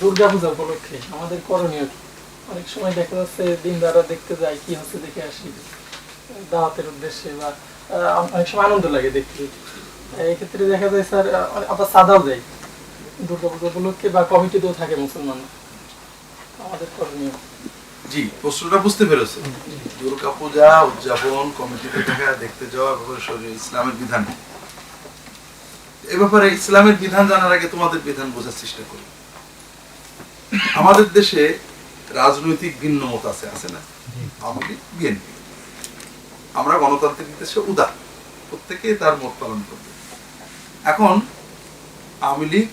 দুর্গাপূজা উপলক্ষে, আমাদের করণীয় কি? অনেক সময় দেখা যাচ্ছে দিন দ্বারা দেখতে যাই কি হচ্ছে দেখে আসি, দাওয়াতের উদ্দেশ্যে বা অনেক সময় আনন্দ লাগে দেখতে। এই ক্ষেত্রে দেখা যায়, স্যার আবার সাদাও যায় দুর্গাপূজা উপলক্ষে বা কমিটিতেও থাকে মুসলমান। আমাদের করণীয়। জি, প্রশ্নটা বুঝতে পেরেছে দুর্গা পূজা উদযাপন, কমিটিতে থাকা, দেখতে যাওয়া ব্যাপারে ইসলামের বিধান? এ ব্যাপারে ইসলামের বিধান জানার আগে তোমাদের বিধান বোঝার চেষ্টা করি। আমাদের দেশে রাজনৈতিক ভিন্ন মত আছে আছে না? আওয়ামী বিএনপি। আমরা গণতান্ত্রিক দেশে উদার। প্রত্যেকে তার মত পালন করবে। এখন আওয়ামী লীগ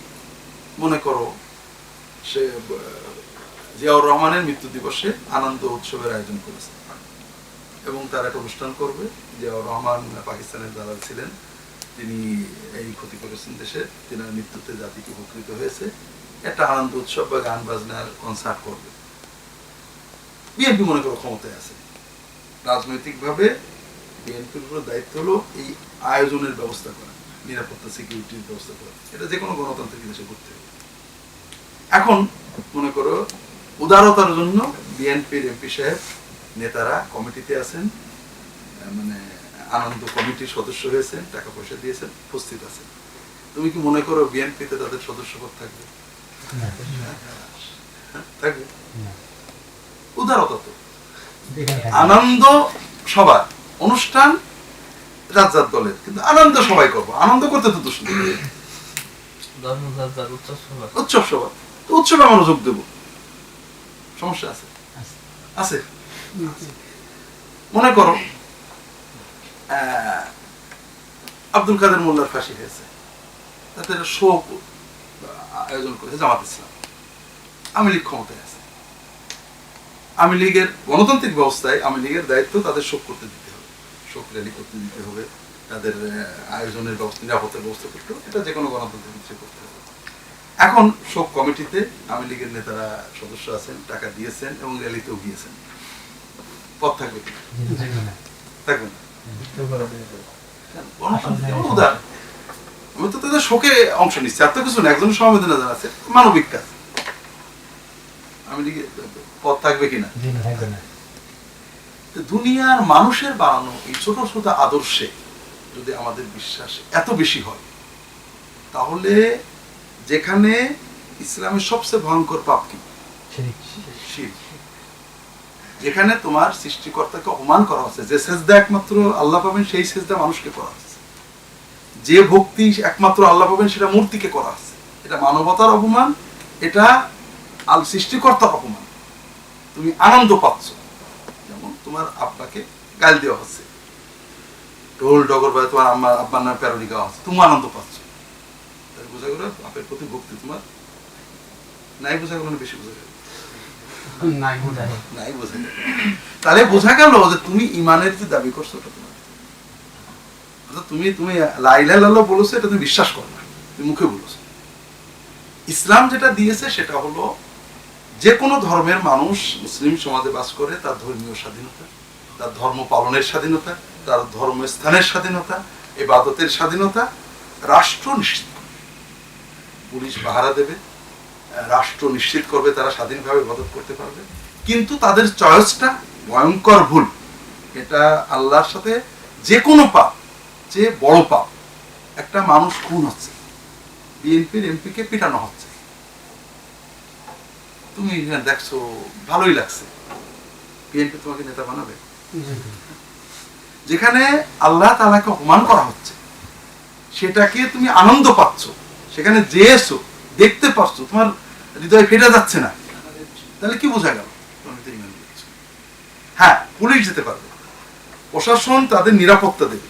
মনে করো সে জিয়াউর রহমানের মৃত্যু দিবসে আনন্দ উৎসবের আয়োজন করেছে। এবং তার একটা অনুষ্ঠান করবে। জিয়াউর রহমান পাকিস্তানের দালাল ছিলেন। তিনি এই ক্ষতি করেছেন দেশে। তিনার মৃত্যুতে জাতিকে উপকৃত হয়েছে। একটা আনন্দ উৎসব বা গান বাজনার কনসার্ট করবে। বিএনপি মনে করো ক্ষমতায় আছে। রাজনৈতিকভাবে বিএনপির উপর দায়িত্ব হলো এই আয়োজনের ব্যবস্থা করা নিরাপত্তা সিকিউরিটির ব্যবস্থা করা। এটা যে কোনো গণতান্ত্রিক দেশে করতে হবে এখন মনে করো উদারতার জন্য বিএনপির এমপি সাহেব নেতারা কমিটিতে আছেন মানে আনন্দ কমিটির সদস্য হয়েছেন টাকা পয়সা দিয়েছেন উপস্থিত আছেন। তুমি কি মনে করো বিএনপিতে তাদের সদস্যপদ থাকবে? হ্যাঁ, থাকবে? উদারতা তো আনন্দ সবার অনুষ্ঠান দলের কিন্তু আনন্দ সবাই করব। আনন্দ করতে তো দোষ নেই। উৎসব সভা উৎসব সভা তো উৎসবে আমরা যোগ দেবো। সমস্যা আছে? আছে। মনে করো আহ, আব্দুল কাদের মোল্লার ফাঁসি হয়েছে। তাদের শোক আয়োজন করেছে জামাত ইসলাম। আমি লীগ ক্ষমতায় আছে। আমি লীগের গণতান্ত্রিক ব্যবস্থায় আমি লীগের দায়িত্ব তাদের শোক করতে দিতে হবে। শোক র্যালি করতে দিতে হবে তাদের আয়োজনের ব্যবস্থা নিরাপত্তার ব্যবস্থা করতে হবে এটা যে কোনো গণতান্ত্রিক দেশে করতে হবে। এখন শোক কমিটিতে আমি লীগের নেতারা সদস্য আছেন টাকা দিয়েছেন এবং র্যালিতেও গিয়েছেন। পথ থাকবে? থাকবে না। আমি তো তাদের শোকে অংশ নিচ্ছি আর তো কিছু না একজন সমবেদনা জানাচ্ছে মানবিক কাজ। আমি পথ থাকবে কিনা? দুনিয়ার মানুষের বানানো এই ছোট ছোট আদর্শে যদি আমাদের বিশ্বাস এত বেশি হয় তাহলে যেখানে ইসলামের সবচেয়ে ভয়ঙ্কর পাপ কি। যেখানে তোমার সৃষ্টিকর্তাকে অপমান করা হচ্ছে যে সেজদা একমাত্র আল্লাহ পাবেন সেই সেজদা মানুষকে করা হচ্ছে। যে ভক্তি একমাত্র আল্লাহ পাবেন সেটা মূর্তিকে করা হচ্ছে এটা মানবতার অপমান এটা আল সৃষ্টিকর্তার অপমান। তুমি আনন্দ পাচ্ছ। যেমন তোমার আব্বাকে গাল দেওয়া হচ্ছে। ঢোল ডগর বা তোমার আম্মা আব্বার নামে প্যারোডি গাওয়া হচ্ছে। তুমি আনন্দ পাচ্ছ। তাই বোঝা গেল বাপের প্রতি ভক্তি তোমার নাই বোঝা গেল বেশি বোঝা গেল। নাই বোঝা গেল। তাহলে বোঝা গেল যে তুমি ইমানের যে দাবি করছ ওটা তোমার তুমি তুমি লাইলা লাল্লা বলেছ, এটা তুমি বিশ্বাস করো না। তুমি মুখে বলেছ। ইসলাম যেটা দিয়েছে, সেটা হলো যে কোনো ধর্মের মানুষ মুসলিম সমাজে বাস করে, তার ধর্মীয় স্বাধীনতা, তার ধর্ম পালনের স্বাধীনতা, তার ধর্মস্থানের স্বাধীনতা, এবাদতের স্বাধীনতা, রাষ্ট্র নিশ্চিত পুলিশ পাহারা দেবে, রাষ্ট্র নিশ্চিত করবে, তারা স্বাধীনভাবে ইবাদত করতে পারবে। কিন্তু তাদের চয়েসটা ভয়ঙ্কর ভুল। এটা আল্লাহর সাথে যে কোনো পাপ যে বড় পাপ, একটা মানুষ খুন হচ্ছে। বিএনপির এমপিকে পিটানো হচ্ছে। তুমি দেখছ, ভালোই লাগছে। বিএনপি তোমাকে নেতা বানাবে। যেখানে আল্লাহ তালাকে অপমান করা হচ্ছে, সেটাকে তুমি আনন্দ পাচ্ছ। সেখানে যেয়েছো, দেখতে পাচ্ছ, তোমার হৃদয় ফেটে যাচ্ছে না। তাহলে কি বোঝা গেল। হ্যাঁ পুলিশ যেতে পারবে। প্রশাসন তাদের নিরাপত্তা দেবে।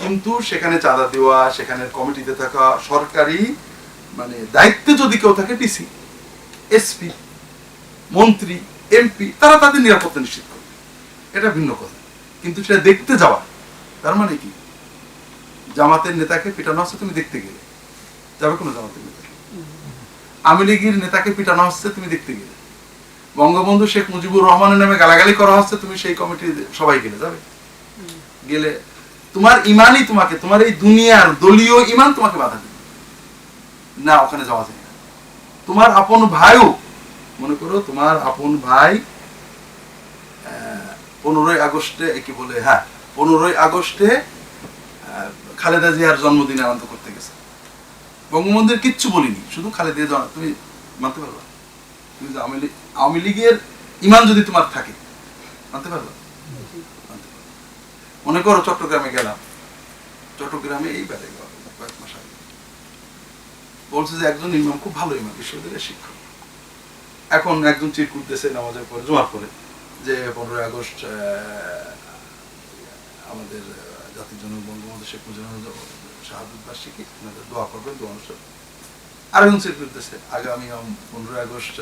কিন্তু সেখানে চাঁদা দেওয়া, সেখানে কমিটিতে থাকা সরকারি মানে দায়িত্বে যদি কেউ থাকে ডিসি এসপি, মন্ত্রী, এমপি, তারা তাদের নিরাপত্তা নিশ্চিত করবে। এটা ভিন্ন কথা। কিন্তু সেটা দেখতে যাওয়া, তার মানে কি? জামাতের নেতাকে পিটানো হচ্ছে, তুমি দেখতে গেলে। যাবে কোনো জামাতের নেতা? আওয়ামী লীগের নেতাকে পিটানো হচ্ছে, তুমি দেখতে গেলে। বঙ্গবন্ধু শেখ মুজিবুর রহমানের নামে গালাগালি করা হচ্ছে, তুমি সেই কমিটির সবাই গেলে, যাবে? গেলে তোমার ইমানই তোমাকে, তোমার এই দুনিয়ার দলীয় ইমান তোমাকে বাধা দেবে। না, ওখানে যাওয়া যায় তোমার আপন ভাইও, মনে করো তোমার আপন ভাই পনেরোই আগস্টে কি বলে হ্যাঁ পনেরোই আগস্টে খালেদা জিয়ার জন্মদিনে আনন্দ করতে গেছে। বঙ্গবন্ধুর কিচ্ছু বলিনি, শুধু খালেদা জিয়া তুমি মানতে পারবা? তুমি আওয়ামী আওয়ামী লীগের ইমান যদি তোমার থাকে, মানতে পারবা। মনে করো চট্টগ্রামে গেলাম। চট্টগ্রামে এই বেড়ে গেল কয়েক মাস আগে। বলছে যে একজন ইমাম খুব ভালো ইমাম, বিশ্ববিদ্যালয়ের শিক্ষক। এখন একজন চিরকুট দেশে নামাজের পরে, জমার পরে, যে পনেরোই আগস্ট আমাদের জাতির জনক বঙ্গবন্ধু শেখ মুজিবুর শাহাদুত বার্ষিকী, ওনাদের দোয়া করবেন, দোয়া অনুষ্ঠান। আরেকজন চিরকুট দেশে আগামী পনেরোই আগস্ট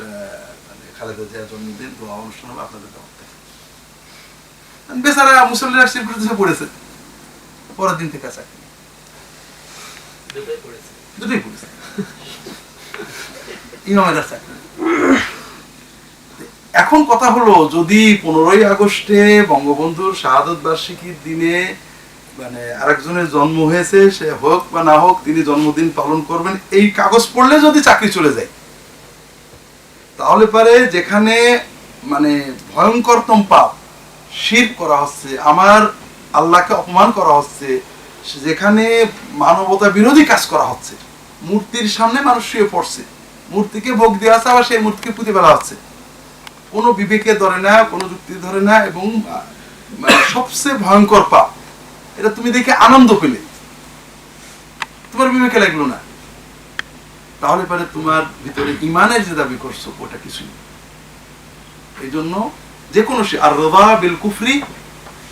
মানে খালেদা জিয়ার জন্মদিন, দোয়া অনুষ্ঠান হবে আপনাদের দাওয়াত থেকে। বেচারা মুসল্লিরা চিরকুট দেশে পড়েছে। পরের দিন থেকে চাকরি। দুটোই পড়েছে। ইমামেরা চাকরি। এখন কথা হলো যদি পনেরোই আগস্টে বঙ্গবন্ধুর শাহাদত বার্ষিকীর দিনে মানে আরেকজনের জন্ম হয়েছে সে হোক বা না হোক তিনি জন্মদিন পালন করবেন এই কাগজ পড়লে যদি চাকরি চলে যায় তাহলে পারে যেখানে মানে ভয়ঙ্করতম পাপ শির করা হচ্ছে, আমার আল্লাহকে অপমান করা হচ্ছে, যেখানে মানবতা বিরোধী কাজ করা হচ্ছে। মূর্তির সামনে মানুষ শুয়ে পড়ছে, মূর্তিকে ভোগ দেওয়া আছে আবার সেই মূর্তিকে পুঁতে ফেলা হচ্ছে। কোনো বিবেকে ধরে না, কোনো যুক্তি ধরে না, এবং মানে সবচেয়ে ভয়ঙ্কর পাপ, এটা তুমি দেখে আনন্দ পেলে। তোমার বিবেকে লাগল না। তাহলে পরে তোমার ভিতরে ইমানের যে দাবি করছ, ওটা কিছুই এই জন্য যে কোনো আর রবা বিল কুফরি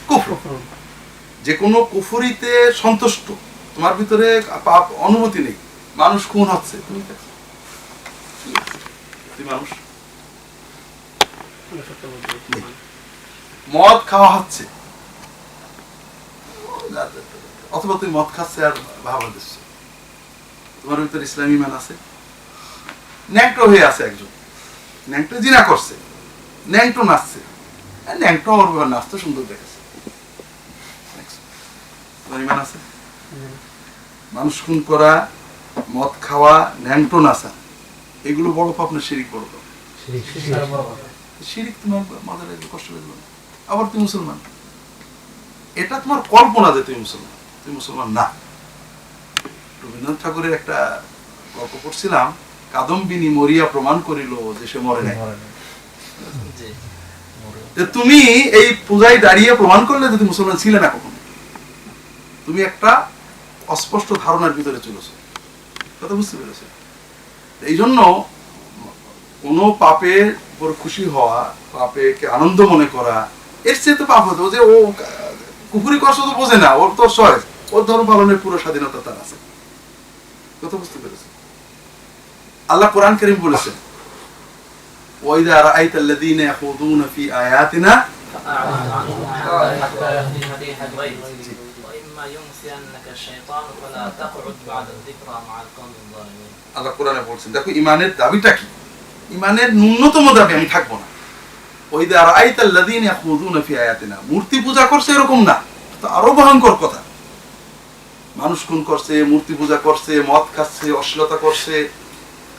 কুফর। যে কোনো কুফরিতে সন্তুষ্ট। তোমার ভিতরে পাপ অনুভূতি নেই। মানুষ খুন হচ্ছে। তুমি মানুষ। মদ খাওয়া হচ্ছে। অথবা তুমি মদ খাচ্ছে আর ভাবা দিচ্ছ তোমার ভিতরে ইসলামী মান আছে। ন্যাংটো হয়ে আছে একজন। ন্যাংটো জিনা করছে। ন্যাংটো নাচছে। আর ন্যাংটো ওর নাচতে সুন্দর দেখেছে. আছে? মানুষ খুন করা মদ খাওয়া ন্যাংটো নাচা এগুলো বড় পাপ না শিরিক বড় পাপ? শিরিক তোমার মাথায় লাগবে কষ্ট লাগবে না আবার তুই মুসলমান। এটা তোমার কল্পনা যে তুই মুসলমান। তুই মুসলমান না। রবীন্দ্রনাথ ঠাকুরের একটা গল্প পড়ছিলাম কাদম্বিনী মরিয়া প্রমাণ করিল যে সে মরে নাই। যে তুমি এই পূজায় দাঁড়িয়ে প্রমাণ করলে যে তুমি মুসলমান ছিলে না কখনো। তুমি একটা অস্পষ্ট ধারণার ভিতরে চলেছ। কথা বুঝতে পেরেছ? এই জন্য কোনো পাপের উপর খুশি হওয়া, পাপেকে আনন্দ মনে করা, এর চেয়ে তো পাপ হতো যে ও কুপুরি কষ্ট তো বোঝে না, ওর তো সয় ওর ধর্ম পালনের পুরো স্বাধীনতা তার আছে। কথা বুঝতে পেরেছে? আল্লাহ কোরআন করিম বলেছেন وإذا رأيت الذين يخوضون في آياتنا فأعرض عنهم حتى يهدي حديثا غيره وإما ينسينك الشيطان فلا تقعد بعد الذكرى مع القوم الظالمين আল্লাহ কোরআনে বলছেন দেখো ইমানের দাবিটা কি ইমানের ন্যূনতম দাবি আমি থাকবো না ওই দে আর আইতাল্লাদিন ইয়াখুদুনা ফি আয়াতিনা মূর্তি পূজা করছে এরকম না তো আরো ভয়ঙ্কর কথা মানুষ খুন করছে মূর্তি পূজা করছে মদ খাচ্ছে অশ্লীলতা করছে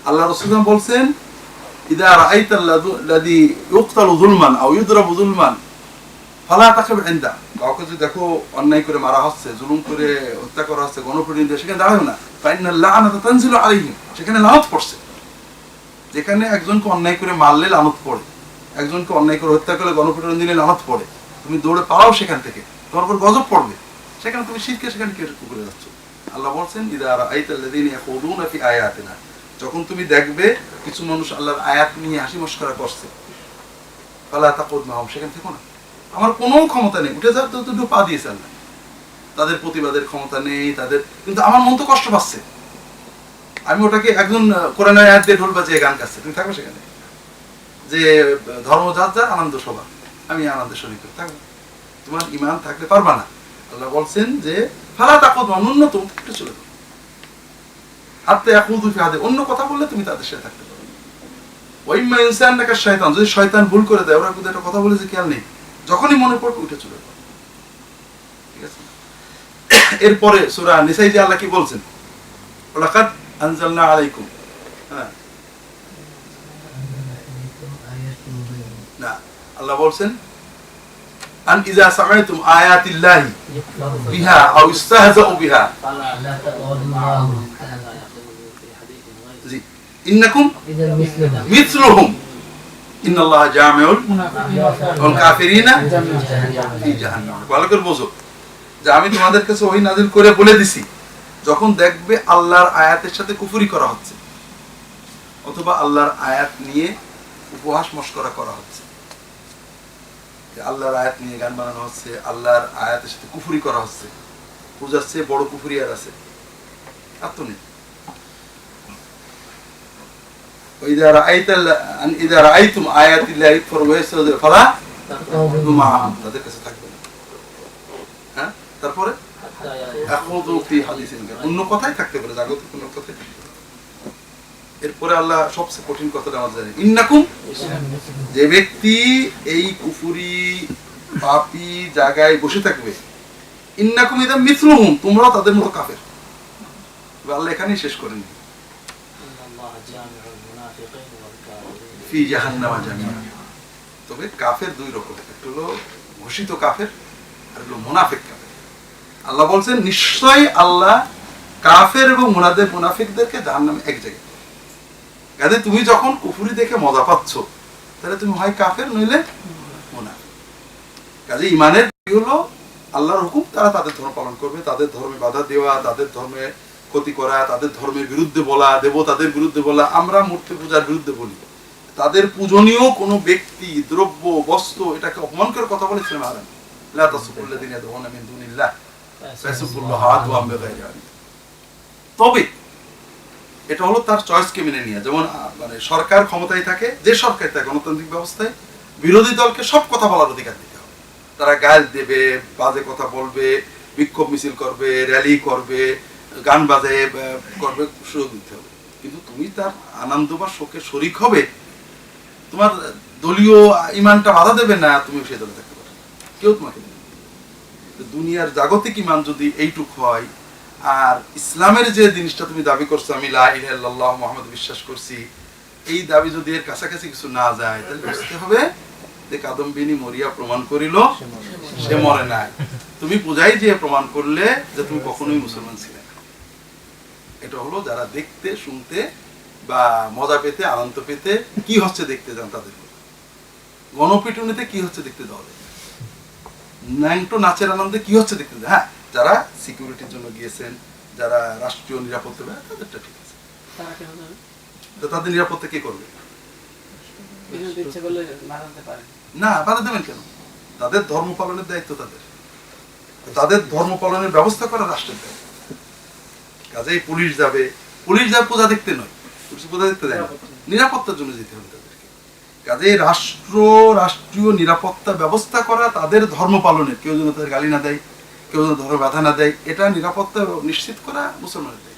আল্লাহ রাসূল বলছেন ইদা রাআইতাল্লাযী ইউকতালু যুলমান আও ইউদরাবু যুলমান ফালা তাকিব ইনদা কাউকে যদি দেখো অন্যায় করে, মারা হচ্ছে, জুলুম করে, হত্যা করা হচ্ছে গণপ্রতিনিধি সেখানে দাঁড়াবে না। ফাইনাল লাআনাতু তানজিলু আলাইহিম সেখানে লানত যেখানে একজনকে অন্যায় করে মারলে লানত পড়ে। একজনকে অন্যায় করে হত্যা করলে গণপ্রতিনিধি দিলে লানত পড়ে। তুমি দৌড়ে পালাও সেখান থেকে, তোমার উপর গজব পড়বে। সেখানে তুমি শিরকে সেখানে কে করে যাচ্ছ? আল্লাহ বলছেন, ইদা রাআইতাল্লাযীনা ইয়াখুদুনা ফি আয়াতিনা। যখন তুমি দেখবে কিছু মানুষ আল্লাহর আয়াত নিয়ে হাসি মস্করা করছে ফালা তাকুদ মাহুম সেখান থেকে না। আমার কোনো ক্ষমতা নেই। উঠে যাও তো দুটো পা দিয়েছে আল্লাহ তাদের প্রতিবাদের ক্ষমতা নেই তাদের কিন্তু আমার মন তো কষ্ট পাচ্ছে। আমি ওটাকে একজন আহ, কোরআনের আয়াত দিয়ে ঢোল বাজিয়ে গান গাচ্ছে। তুমি থাকবে সেখানে। যে ধর্ম যার যার আনন্দ সভা আমি আনন্দের শরীর থাকব। তোমার ইমান থাকলে পারবা না। আল্লাহ বলছেন যে ফালা তাকুদ একটু চলে অন্য কথা বললে তুমি তাদের সাথে থাকতে পারবে ওয়াইম্মা ইনসানাকা শয়তান যদি শয়তান ভুল করে দেয়, ওরা কিন্তু একটা কথা বলে খেয়াল নেই। যখনই মনে পড়বে উঠে চলে যাবে এরপরে সুরা নিসাই যে আল্লাহ কি বলছেন? ওলাকাদ আনজালনা আলাইকুম। হ্যাঁ। না, আল্লাহ বলছেন, আন ইজা সামাইতুম আয়াতিল্লাহি বিহা আও ইস্তাহজাউ বিহা। ইন্নাকুম মিসলুহুম ইন্নাল্লাহ জামিউল ওয়াল কাফিরিনা ফি জাহান্নাম ভালো করে বুঝো। যে আমি তোমাদের কাছে ওই নাজিল করে বলে দিছি, যখন দেখবে আল্লাহর আয়াতের সাথে কুফুরি করা হচ্ছে, অথবা আল্লাহর আয়াত নিয়ে উপহাস মস্করা করা হচ্ছে। আল্লাহর আয়াত নিয়ে গান বানানো হচ্ছে, আল্লাহর আয়াতের সাথে কুফুরি করা হচ্ছে। পূজার বড় কুফুরি আর আছে। আর তো নেই। وإذا رأيت ال- أن- إذا رأيتم آيات الله يكفر ويستهزئ فلا تقعدوا معهم তাদের কাছে থাকবে না হ্যাঁ তারপরে حتى يأتي এখনও ফি হাদিসিন গায়র। অন্য কথাই থাকতে পারে জাগতিক কোনো কথাই থাকতে পারে। এরপরে আল্লাহ সবচেয়ে কঠিন কথাটা আমাদের জানে ইন্নাকুম যে ব্যক্তি এই কুফুরি পাপি জায়গায় বসে থাকবে ইন্নাকুম ইদা মিথলুহুম তোমরা তাদের মতো কাফের এবার আল্লাহ এখানেই শেষ করেন ফি জাহান্নামা তবে কাফের দুই রকম হলো ঘোষিত কাফের, আর হলো মুনাফিক কাফের। আল্লাহ বলছেন, নিশ্চয়ই আল্লাহ কাফের এবং মুনাফিকদেরকে জাহান্নামে এক জায়গায় কাজে তুমি যখন কুফুরি দেখে মজা পাচ্ছ, তাহলে তুমি হয় কাফের, নইলে কাজে ইমানের হলো? আল্লাহর হুকুম, তারা তাদের ধর্ম পালন করবে। তাদের ধর্মে বাধা দেওয়া, তাদের ধর্মে ক্ষতি করা, তাদের ধর্মের বিরুদ্ধে বলা, দেবতাদের বিরুদ্ধে বলা, আমরা মূর্তি পূজার বিরুদ্ধে বলি। তাদের পূজনীয় কোনো ব্যক্তি, দ্রব্য বস্ত্র এটাকে অপমান করে কথা বলেছিলেন বিগাইরি তবে এটা হলো তার মেনে নিয়ে। যেমন মানে সরকার ক্ষমতায় থাকে, যে সরকার গণতান্ত্রিক ব্যবস্থায়, বিরোধী দলকে সব কথা বলার অধিকার দিতে হবে। তারা গাল দেবে, বাজে কথা বলবে, বিক্ষোভ মিছিল করবে, র্যালি করবে, গান বাজে করবে, সুযোগ দিতে হবে। কিন্তু তুমি তার আনন্দ বা শোকে শরিক হবে তোমার দলীয় ইমানটা বাধা দেবে না তুমি সে দলে থাকতে পারবে না। কেউ তোমাকে দুনিয়ার জাগতিক ইমান যদি এইটুক হয়, আর ইসলামের যে জিনিসটা তুমি দাবি করছ, আমি লা ইলাহা ইল্লাল্লাহ মুহাম্মদ বিশ্বাস করছি, এই দাবি যদি এর কাছাকাছি কিছু না যায়, তাহলে বুঝতে হবে যে কাদম্বিনী মরিয়া প্রমাণ করিল, সে মরে নাই তুমি পূজাই যে প্রমাণ করলে যে তুমি কখনোই মুসলমান ছিলে না। এটা হলো যারা দেখতে, শুনতে বা মজা পেতে আনন্দ পেতে কি হচ্ছে দেখতে যান তাদের। গণপিটুনিতে কি হচ্ছে দেখতে যাওয়া যায়? ন্যাংটো নাচের আনন্দে কি হচ্ছে দেখতে যায়? হ্যাঁ যারা সিকিউরিটির জন্য গিয়েছেন যারা রাষ্ট্রীয় নিরাপত্তা তাদেরটা ঠিক আছে। তাদের নিরাপত্তা কে করবে? না বাধা দেবেন কেন? তাদের ধর্ম পালনের দায়িত্ব তাদের। তাদের ধর্ম পালনের ব্যবস্থা করা রাষ্ট্রের দায়িত্ব। কাজেই পুলিশ যাবে। পুলিশ যাবে পূজা দেখতে নয়। যায় না। নিরাপত্তার জন্য যেতে হবে তাদেরকে। কাজেই রাষ্ট্র রাষ্ট্রীয় নিরাপত্তা ব্যবস্থা করা তাদের ধর্ম পালনের। কেউ যেন তাদের গালি না দেয় কেউ যেন ধর্ম বাধা না দেয় এটা নিরাপত্তা নিশ্চিত করা মুসলমানের দায়িত্ব।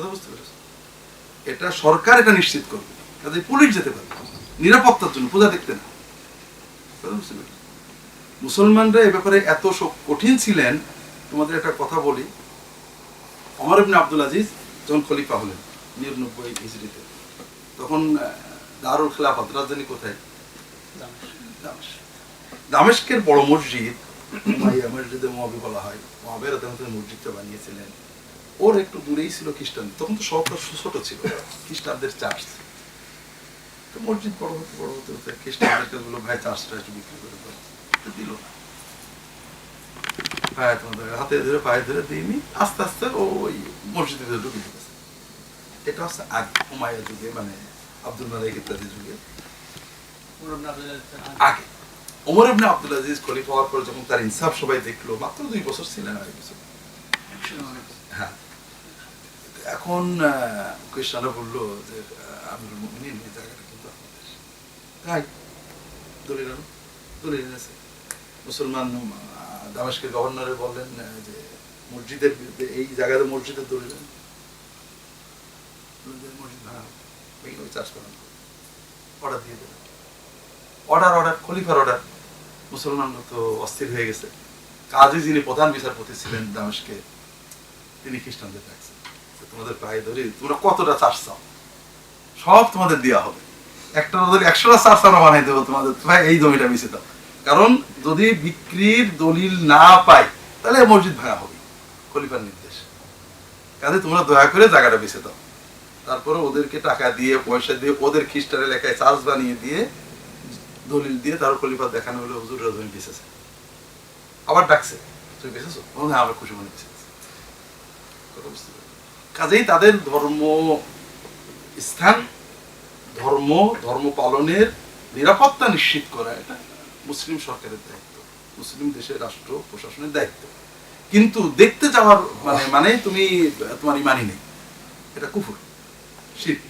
কথা বুঝতে পেরেছ? এটা সরকার এটা নিশ্চিত করবে। কাজে পুলিশ যেতে পারবে। নিরাপত্তার জন্য পূজা দেখতে না। কথা বুঝতে পেরেছ? মুসলমানরা এ ব্যাপারে এত কঠিন ছিলেন। তোমাদের একটা কথা বলি। অমর ইবনে আব্দুল আজিজ যখন খলিফা হলেন, নিরানব্বই হিজড়িতে। তখন দারুল খেলাফত, রাজধানী কোথায়। দামেস্কের বড় মসজিদ উমাইয়া মসজিদে মহাবি বলা হয় মহাবের মসজিদটা বানিয়েছিলেন, ওর একটু দূরেই ছিল খ্রিস্টান, তখন তো শহরটা ছোট ছিল, খ্রিস্টানদের চার্চ তো মসজিদ বড় হতে বড় হতে হতে খ্রিস্টানদেরকে বলল, ভাই চার্চটা একটু বিক্রি করে দিল না। পায়ে তোমাদের হাতে ধরে পায়ে ধরে দিইনি আস্তে আস্তে ও ওই মসজিদের ভিতরে ঢুকে ঢুকেছে এটা হচ্ছে আগ উমাইয়া যুগে মানে আব্দুল মালিক ইত্যাদি যুগে। আগে। ওমর ইবনে আব্দুল আজিজ খলিফা হওয়ার পর যখন তার ইনসাফ সবাই দেখল মাত্র দুই বছর ছিলেন আড়াই বছর। হ্যাঁ। এখন খ্রিস্টানরা বলল যে আমিরুল মুমিনিন এই জায়গাটা কিন্তু আপনাদের তাই দলিল দলিল এনেছে। মুসলমান আহ, দামেস্কের গভর্নরে বললেন যে মসজিদের বিরুদ্ধে এই জায়গাতে মসজিদে চাষ করানো অর্ডার অর্ডার অর্ডার মুসলমানরা তো অস্থির হয়ে গেছে। যিনি প্রধান বিচারপতি ছিলেন দামেশকে তিনি খ্রিস্টানদের তোমাদের তোমরা কতটা চাষ সব তোমাদের দেওয়া হবে। একটা একশোটা চারচানা বানাই দেবো তোমাদের এই জমিটা বেঁচে দাও। কারণ যদি বিক্রির দলিল না পাই, তাহলে মসজিদ ভাঙা হবে, খলিফার নির্দেশ। কাজে তোমরা দয়া করে জায়গাটা বেঁচে দাও। তারপরে ওদেরকে টাকা দিয়ে, পয়সা দিয়ে, ওদের খ্রিস্টানের লেখায় চার্জ বানিয়ে দিয়ে, দলিল দিয়ে তার খলিফা দেখানো হলো, হুজুর জমি বেঁচেছে। আবার ডাকছে, তুমি বেঁচেছো? হ্যাঁ আবার খুশি মনে বেঁচেছে? কাজেই তাদের ধর্ম স্থান, ধর্ম ধর্ম পালনের নিরাপত্তা নিশ্চিত করা এটা। মুসলিম সরকারের দায়িত্ব মুসলিম দেশের রাষ্ট্র প্রশাসনের দায়িত্ব। কিন্তু দেখতে যাওয়ার মানে মানে তুমি তোমার ইমানই নেই। এটা কুফুর শিরক।